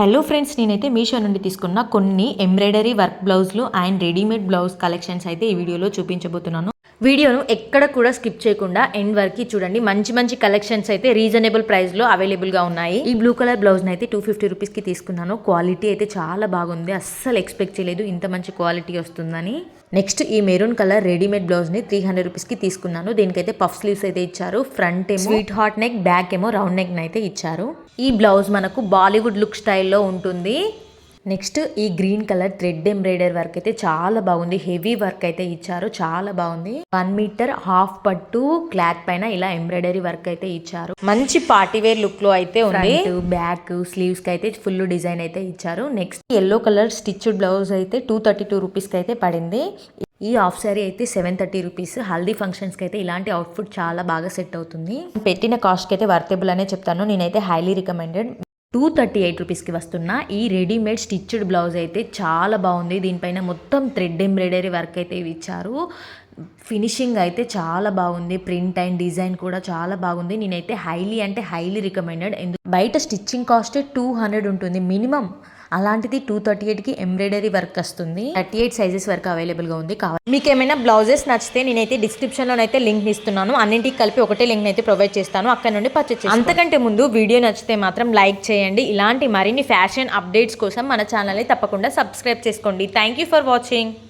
Hello friends నేనైతే మీషో నుండి తీసుకున్న కొన్ని ఎంబ్రాయిడరీ వర్క్ బ్లౌజ్లు అండ్ రెడీమేడ్ బ్లౌజ్ కలెక్షన్స్ అయితే ఈ వీడియోలో చూపించబోతున్నాను. వీడియోను ఎక్కడ కూడా స్కిప్ చేయకుండా ఎండ్ వరకు చూడండి. మంచి మంచి కలెక్షన్స్ అయితే రీజనబుల్ ప్రైస్లో అవైలబుల్గా ఉన్నాయి. ఈ బ్లూ కలర్ బ్లౌజ్ని అయితే టూ ఫిఫ్టీ రూపీస్కి తీసుకున్నాను. క్వాలిటీ అయితే చాలా బాగుంది. అస్సలు ఎక్స్పెక్ట్ చేయలేదు ఇంత మంచి క్వాలిటీ వస్తుందని. నెక్స్ట్ ఈ మెరూన్ కలర్ రెడీమేడ్ బ్లౌజ్ని త్రీ హండ్రెడ్ రూపీస్కి తీసుకున్నాను. దీనికైతే పఫ్ స్లీవ్స్ అయితే ఇచ్చారు. ఫ్రంట్ ఏమో స్వీట్ హాట్ నెక్ బ్యాక్ ఏమో రౌండ్ నెక్ అయితే ఇచ్చారు. ఈ బ్లౌజ్ మనకు బాలీవుడ్ లుక్ స్టైల్లో ఉంటుంది. నెక్స్ట్ ఈ green colour thread embroider work అయితే చాలా బాగుంది. హెవీ వర్క్ అయితే ఇచ్చారు. చాలా బాగుంది. వన్ మీటర్ హాఫ్ పట్టు క్లాత్ పైన ఇలా ఎంబ్రాయిడరీ వర్క్ అయితే ఇచ్చారు. మంచి పార్టీ వేర్ లుక్లో అయితే ఉంది. బ్యాక్ స్లీవ్స్కి అయితే ఫుల్ డిజైన్ అయితే ఇచ్చారు. Next yellow colour stitched blouse అయితే టూ థర్టీ టూ రూపీస్కి అయితే పడింది. ఈ హాఫ్ శారీ అయితే సెవెన్ థర్టీ రూపీస్ హల్దీ ఫంక్షన్స్కి అయితే ఇలాంటి అవుట్ఫిట్ చాలా బాగా సెట్ అవుతుంది. పెట్టిన కాస్ట్కి అయితే వర్తబుల్ అనే చెప్తాను. నేనైతే highly recommended two thirty eight రూపీస్కి వస్తున్న ఈ రెడీమేడ్ స్టిచ్డ్ బ్లౌజ్ అయితే చాలా బాగుంది. దీనిపైన మొత్తం థ్రెడ్ ఎంబ్రాయిడరీ వర్క్ అయితే ఇచ్చారు. ఫినిషింగ్ అయితే చాలా బాగుంది. ప్రింట్ అండ్ డిజైన్ కూడా చాలా బాగుంది. నేనైతే హైలీ అంటే హైలీ రికమెండెడ్. ఎందుకు బయట స్టిచ్చింగ్ కాస్ట్ టూ హండ్రెడ్ ఉంటుంది. మినిమం అలాంటిది టూ థర్టీ ఎయిట్కి ఎంబ్రాయిడరీ వర్క్ వస్తుంది. థర్టీ ఎయిట్ సైజెస్ వరకు అవైలబుల్గా ఉంది కావాలి మీకు ఏమైనా బ్లౌజెస్ నచ్చితే నేనైతే డిస్క్రిప్షన్లోనైతే లింక్ ఇస్తున్నాను. అన్నింటికి కలిపి ఒకటే లింక్ అయితే ప్రొవైడ్ చేస్తాను. అక్కడ నుండి పర్చేస్ అంతకంటే ముందు వీడియో నచ్చితే మాత్రం లైక్ చేయండి. ఇలాంటి మరిన్ని ఫ్యాషన్ అప్డేట్స్ కోసం మన ఛానల్ని తప్పకుండా సబ్స్క్రైబ్ చేసుకోండి. Thank you for watching